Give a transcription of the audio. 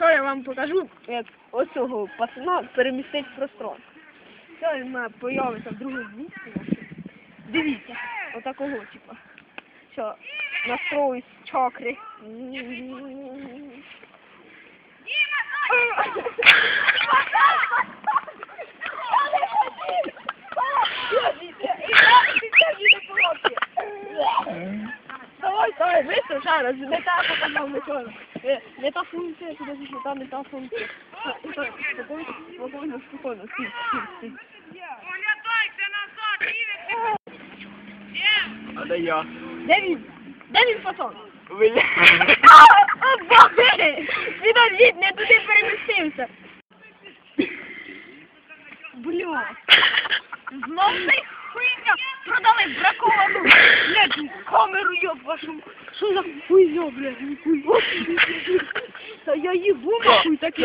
що я вам покажу, як оцього пацана перемістить в пространство. Все, він має появиться в другому місці. Дивіться, отакого, типа. Що, настроюсь чакри. Давай, быстро, зараз, не та показав Микола. Е, Не та функція, туди не та, не та функція. Спокійно, спокійно, спокійно, стій, стій, стій. Оглядайся назад, Ігор! Де? А де я? Де він пацан? Бля. О, боже! Підождіть, не туди перемістився. Бля. Знов цей хуйня продали браковану, камеру, ёб вашу. Что за хуйня, блядь? Та я ебу нахуй такі.